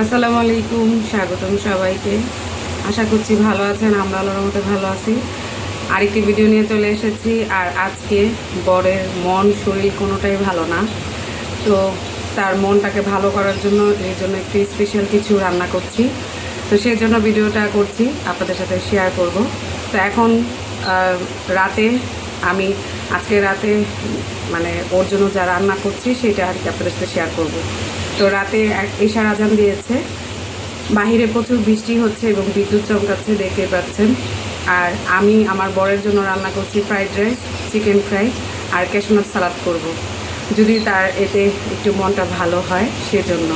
আসসালামু আলাইকুম, স্বাগতম সবাইকে। আশা করছি ভালো আছেন, আমরা আল্লাহর মতো ভালো আছি। আরেকটি ভিডিও নিয়ে চলে এসেছি, আর আজকে বরের মন শরীর কোনোটাই ভালো না। তো তার মনটাকে ভালো করার জন্য এই জন্য একটি স্পেশাল কিছু রান্না করছি। তো সেই জন্য ভিডিওটা করছি, আপনাদের সাথে শেয়ার করব। তো এখন রাতে আমি, আজকে রাতে মানে ওর জন্য যা রান্না করছি, সেটা আর কি আপনাদের সাথে শেয়ার করব। তো রাতে এশার আজান দিয়েছে। বাহিরে প্রচুর বৃষ্টি হচ্ছে এবং বিদ্যুৎ চমকাচ্ছে দেখতে পাচ্ছেন। আর আমি আমার বরের জন্য রান্না করছি ফ্রাইড রাইস, চিকেন ফ্রাই আর ক্যাশনাট সালাদ করব। যদি তার এতে একটু মনটা ভালো হয় সেজন্য।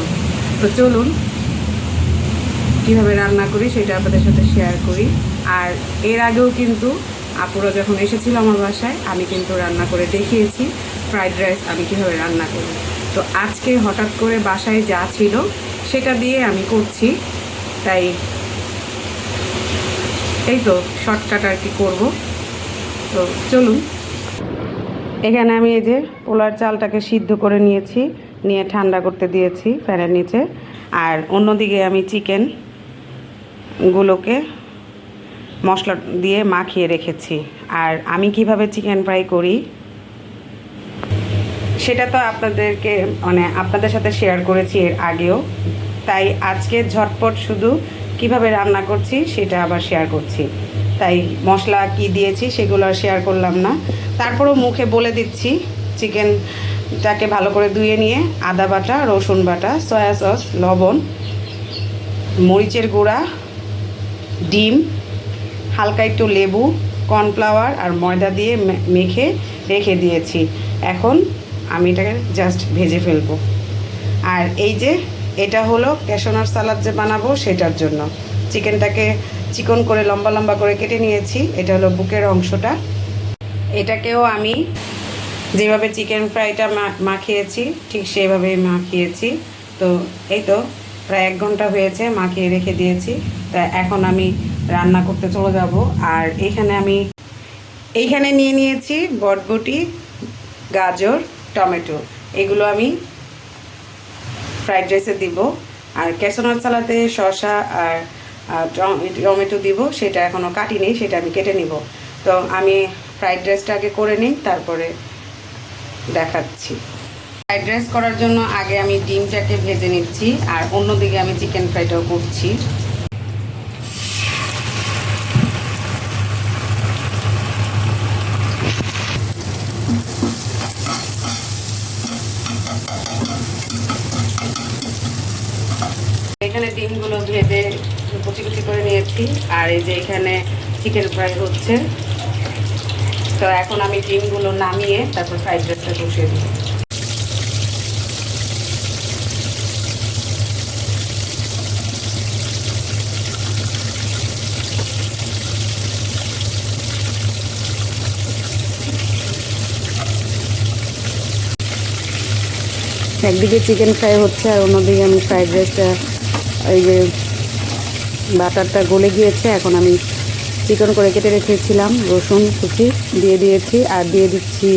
তো চলুন, কীভাবে রান্না করি সেটা আপনাদের সাথে শেয়ার করি। আর এর আগেও কিন্তু আপুরা যখন এসেছিল আমার বাসায়, আমি কিন্তু রান্না করে দেখিয়েছি। ফ্রাইড রাইস আমি কীভাবে রান্না করি। তো আজকে হঠাৎ করে বাসায় যা ছিল সেটা দিয়ে আমি করছি। তাই এই তো শর্টকাট আর কি করব। তো চলুন। এখানে আমি এই যে পোলার চালটাকে সিদ্ধ করে নিয়েছি, নিয়ে ঠান্ডা করতে দিয়েছি ফ্যানের নিচে। আর অন্যদিকে আমি চিকেন গুলোকে মশলা দিয়ে মাখিয়ে রেখেছি। আর আমি কীভাবে চিকেন ফ্রাই করি সেটা তো আপনাদেরকে মানে আপনাদের সাথে শেয়ার করেছি এর আগেও। তাই আজকে ঝটপট শুধু কীভাবে রান্না করছি সেটা আবার শেয়ার করছি। তাই মশলা কি দিয়েছি সেগুলো আর শেয়ার করলাম না। তারপরও মুখে বলে দিচ্ছি চিকেনটাকে ভালো করে ধুয়ে নিয়ে আদা বাটা, রসুন বাটা সয়া সস লবণ, মরিচের গুঁড়া, ডিম, হালকা একটু লেবু কর্নফ্লাওয়ার আর ময়দা দিয়ে মেখে রেখে দিয়েছি। এখন আমি এটাকে জাস্ট ভেজে ফেলব। আর এই যে, এটা হলো ক্যাশনার সালাদ যে বানাবো সেটার জন্য। চিকেনটাকে চিকন করে, লম্বা লম্বা করে কেটে নিয়েছি। এটা হলো বুকের অংশটা। এটাকেও আমি যেভাবে চিকেন ফ্রাইটা মাখিয়েছি, ঠিক সেভাবেই মাখিয়েছি। তো এই তো, প্রায় এক ঘণ্টা হয়েছে মাখিয়ে রেখে দিয়েছি। তা এখন আমি রান্না করতে চলে যাব। আর এখানে আমি, এইখানে নিয়ে নিয়েছি বটবটি গাজর টমেটো, এগুলো আমি ফ্রাইড রাইসে দিব। আর ক্যাসোনার সালাতে শসা আর টমেটো দিব, সেটা এখনও কাটিনি, সেটা আমি কেটে নিব। তো আমি ফ্রাইড রাইসটা আগে করে নিই, তারপরে দেখাচ্ছি। ফ্রাইড রাইস করার জন্য আগে আমি ডিমটাকে ভেজে নিচ্ছি, আর অন্যদিকে আমি চিকেন ফ্রাইটাও করছি। এখানে ডিমগুলো ভেজে কুচি কুচি করে নিয়েছি। আর এই যে এখানে চিকেন ফ্রাই হচ্ছে। তো এখন আমি ডিমগুলো নামিয়ে তারপর ফ্রাইড রাইসটা বসিয়ে দেবো। একদিকে চিকেন ফ্রাই হচ্ছে আর অন্যদিকে আমি ফ্রাইড রাইসটা এই যে বাটারটা গলে গিয়েছে, এখন আমি চিকন করে কেটে রেখেছিলাম, রসুন, কুচি দিয়ে দিয়েছি, আর দিয়ে দিচ্ছি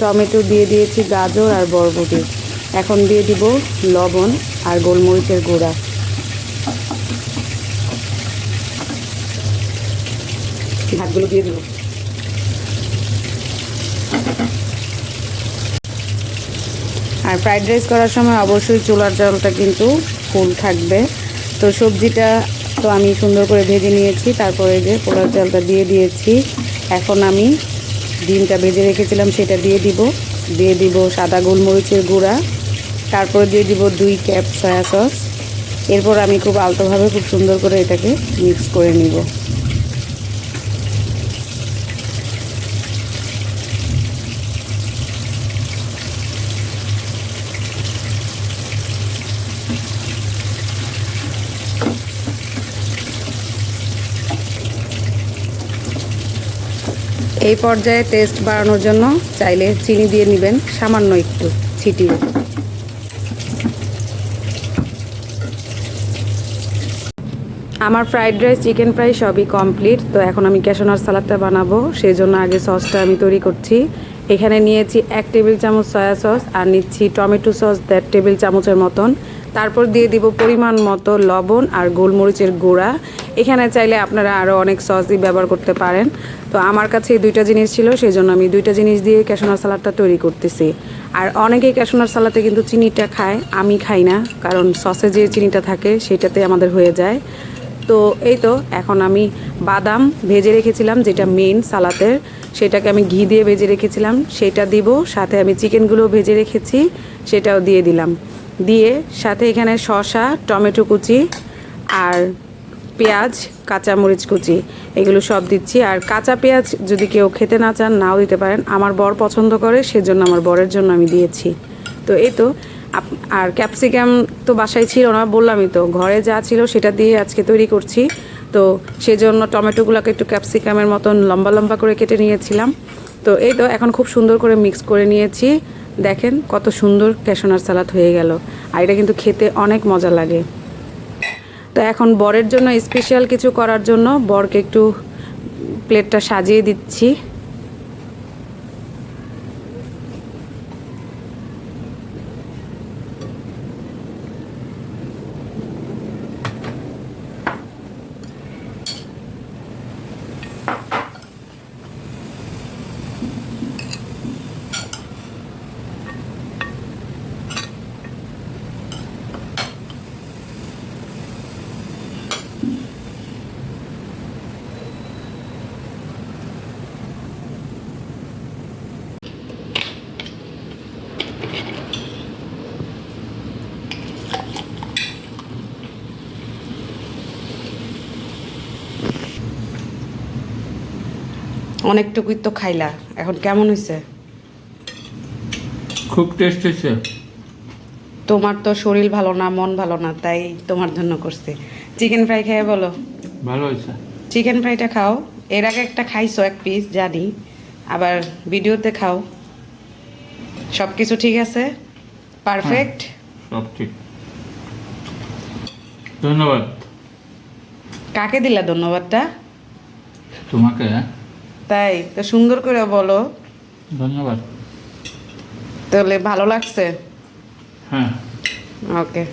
টমেটো, দিয়ে দিয়েছি গাজর আর বরবটি। এখন দিয়ে দিব লবণ আর গোলমরিচের গুঁড়া। ভাতগুলো দিয়ে দেবো। আর ফ্রাইড রাইস করার সময় অবশ্যই চুলার জলটা কিন্তু ফুল থাকবে। তো সবজিটা তো আমি সুন্দর করে ভেজে নিয়েছি, তারপরে যে পোলার চালটা দিয়ে দিয়েছি। এখন আমি ডিমটা ভেজে রেখেছিলাম, সেটা দিয়ে দিব। দিয়ে দিব সাদা গোলমরিচের গুঁড়া, তারপরে দিয়ে দিব দুই ক্যাপ সয়া সস। এরপর আমি খুব আলতোভাবে খুব সুন্দর করে এটাকে মিক্স করে নিব। এই পর্যায়ে টেস্ট বাড়ানোর জন্য চাইলে চিনি দিয়ে নেবেন সামান্য একটু ছিটিয়ে। আমার ফ্রাইড রাইস চিকেন ফ্রাই সবই কমপ্লিট তো এখন আমি ক্যাশনার সালাদটা বানাবো। সেই জন্য আগে সসটা আমি তৈরি করছি। এখানে নিয়েছি এক টেবিল চামচ সয়া সস আর নিচ্ছি টমেটো সস দেড় টেবিল চামচের মতন। তারপর দিয়ে দিব পরিমাণ মতো লবণ আর গোলমরিচের গুঁড়া। এখানে চাইলে আপনারা আরও অনেক সসই ব্যবহার করতে পারেন। তো আমার কাছে এই দুইটা জিনিস ছিল সেই জন্য আমি দুইটা জিনিস দিয়ে ক্যাশোনার সালাডটা তৈরি করতেছি। আর অনেকেই ক্যাশোনার সালাতে কিন্তু চিনিটা খায়, আমি খাই না, কারণ সসে যে চিনিটা থাকে সেটাতে আমাদের হয়ে যায়। তো এই তো, এখন আমি বাদাম ভেজে রেখেছিলাম, যেটা মেন সালাতের সেটাকে আমি ঘি দিয়ে ভেজে রেখেছিলাম, সেটা দিব, সাথে আমি চিকেনগুলো ভেজে রেখেছি, সেটাও দিয়ে দিলাম। দিয়ে সাথে এখানে শসা, টমেটো কুচি আর পেঁয়াজ, কাঁচামরিচ কুচি। এগুলো সব দিচ্ছি। আর কাঁচা পেঁয়াজ যদি কেউ খেতে না চান, নাও দিতে পারেন। আমার বর পছন্দ করে, সেজন্য আমার বরের জন্য আমি দিয়েছি। তো এই তো আর ক্যাপসিকাম তো বাসায় ছিল না, বললামই তো। ঘরে যা ছিল সেটা দিয়ে আজকে তৈরি করছি। তো সেজন্য টমেটোগুলোকে একটু ক্যাপসিকামের মতন লম্বা লম্বা করে কেটে নিয়েছিলাম। তো এই তো, এখন খুব সুন্দর করে মিক্স করে নিয়েছি। দেখেন কত সুন্দর ক্যাশনার সালাদ হয়ে গেল। আর এটা কিন্তু খেতে অনেক মজা লাগে। তো এখন বরের জন্য স্পেশাল কিছু করার জন্য বরকে একটু প্লেটটা সাজিয়ে দিচ্ছি। অনেকটুকুই তো খাইলা। এখন কেমন হয়েছে খুব টেস্ট হয়েছে তোমার তো শরীর ভালো না মন ভালো না তাই তোমার জন্য করছি। চিকেন ফ্রাই খেয়ে বলো। ভালো হয়েছে চিকেন ফ্রাইটা খাও। এর আগে একটা খাইছো এক পিস জানি। আবার ভিডিওতে খাও। সব কিছু ঠিক আছে? পারফেক্ট সব ঠিক। ধন্যবাদ। কাকে দিলা ধন্যবাদটা? তোমাকে হ্যাঁ? তাই তো সুন্দর করে বলো। ধন্যবাদ। তাহলে ভালো লাগছে? হ্যাঁ। ওকে।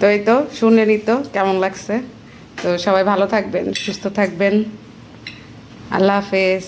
তো এই তো শুনে তো কেমন লাগছে? তো সবাই ভালো থাকবেন সুস্থ থাকবেন। আল্লাহ হাফেজ।